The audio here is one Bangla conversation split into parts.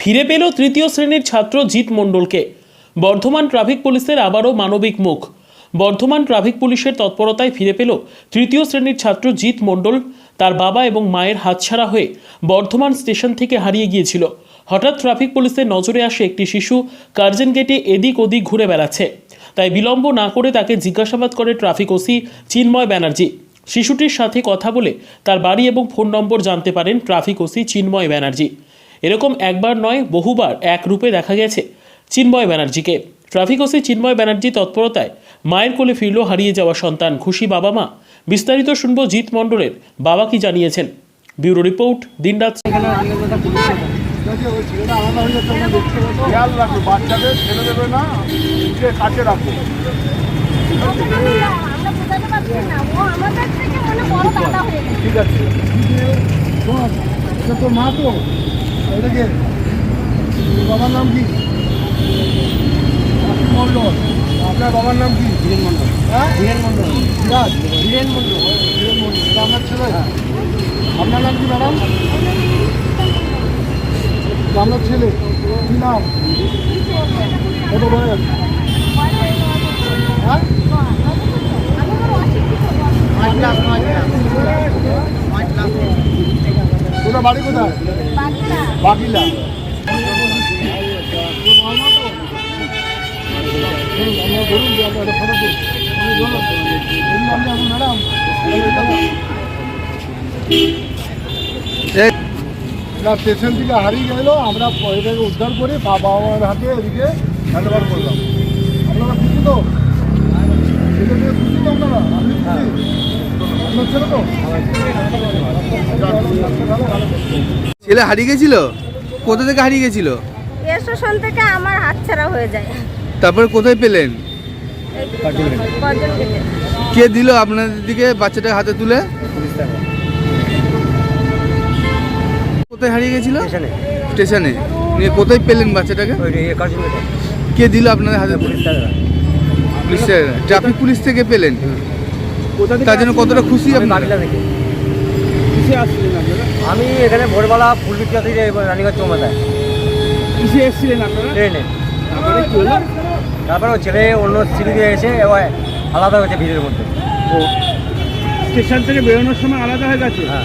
ফিরে পেল তৃতীয় শ্রেণির ছাত্র জিৎ মণ্ডলকে। বর্ধমান ট্রাফিক পুলিশের আবারও মানবিক মুখ। বর্ধমান ট্রাফিক পুলিশের তৎপরতায় ফিরে পেল তৃতীয় শ্রেণির ছাত্র জিৎ মণ্ডল। তার বাবা এবং মায়ের হাতছাড়া হয়ে বর্ধমান স্টেশন থেকে হারিয়ে গিয়েছিল। হঠাৎ ট্রাফিক পুলিশের নজরে আসে একটি শিশু, কার্জন গেটে এদিক ওদিক ঘুরে বেড়াচ্ছে। তাই বিলম্ব না করে তাকে জিজ্ঞাসাবাদ করে ট্রাফিক ওসি চিন্ময় ব্যানার্জি। শিশুটির সাথে কথা বলে তার বাড়ি এবং ফোন নম্বর জানতে পারেন ট্রাফিক ওসি চিন্ময় ব্যানার্জি। এরকম একবার নয় বহুবার এক রূপে দেখা গেছে চিন্ময় ব্যানার্জিকে। ট্রাফিক ওসি চিন্ময় ব্যানার্জি তৎপরতায় মায়ের কোলে ফিরল হারিয়ে যাওয়া সন্তান খুশি বাবা মা বিস্তারিত শুনব জিৎ মণ্ডলের বাবা কি জানিয়েছেন? ব্যুরো রিপোর্ট দিনরাত খেয়াল রাখো বাচ্চাদের ছেড়ে দেবে না নিজে কাছে রাখো। আমরা বোঝাতে পারছি না ও আমাদের থেকে মানে বড় দাদা হয়ে গেছে। ঠিক আছে। তো মা তো। বাবার নাম কি? মণ্ডল। আপনার বাবার নাম কি? ধীরেন মণ্ডল। হ্যাঁ? ধীরেন মণ্ডল। সিরাজ ধীরেন মণ্ডল। ধীরেন মণ্ডল। আপনার ছেলে? আপনার নাম কি ম্যাডাম? আপনার ছেলে? কি নাম? কত বয়স? হ্যাঁ? তোরা বাড়ি কোথায়? বাকিলা স্টেশন থেকে হারিয়ে গেল, আমরা এটাকে উদ্ধার করে বাবা মার হাতে এদিকে হ্যান্ডওভার করলাম। আপনারা খুশি তো? খুশি তো আপনারা? আপনি আপনার ছেলে হারিয়ে গেছিল? কোথা থেকে হারিয়ে গেছিল? স্টেশন থেকে আমার হাতছাড়া হয়ে যায়। তারপরে কোথায় পেলেন? কে দিল আপনাদের দিকে বাচ্চাটা হাতে তুলে? কোথায় হারিয়ে গেছিল? স্টেশনে। নিয়ে কোথায় পেলেন বাচ্চাটাকে? কে দিল আপনাদের হাতে পুলিশের ট্রাফিক পুলিশ থেকে পেলেন? তার জন্য কতটা খুশি আপনারা? আমি এখানে ভোরবেলা ফুল বিক্রি থেকে রানীগঞ্জ চৌমাথায়। কিসে এসেছিলেন আপনারা? ট্রেনে। তারপরে কি হলো? তারপরে ও ছেলে অন্য সিঁড়ি দিয়ে এসে এবার আলাদা হয়েছে ভিড়ের মধ্যে। ও। স্টেশন থেকে বেরোনোর সময় আলাদা হয়ে গেছে? হ্যাঁ।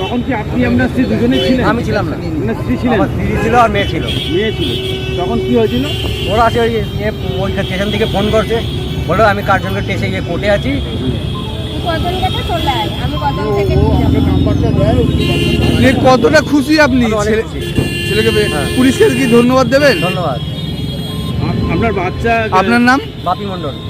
তখন কি আপনি আপনার স্ত্রী দুজনে ছিলেন? আমি ছিলাম না। স্ত্রী ছিলেন? দিদি ছিল আর মেয়ে ছিল। মেয়ে ছিল। তখন কি হয়েছিল? ওরা আছে ওই ইয়ে ওই স্টেশন থেকে ফোন করছে। বলো আমি কার্জনকে টেসে গিয়ে কোর্টে আছি। কতটা খুশি আপনি? ছেলে- ছেলেকে হ্যাঁ। পুলিশকে কি ধন্যবাদ দেবেন। ধন্যবাদ। আপনার বাচ্চা আপনার নাম? বাপি মণ্ডল।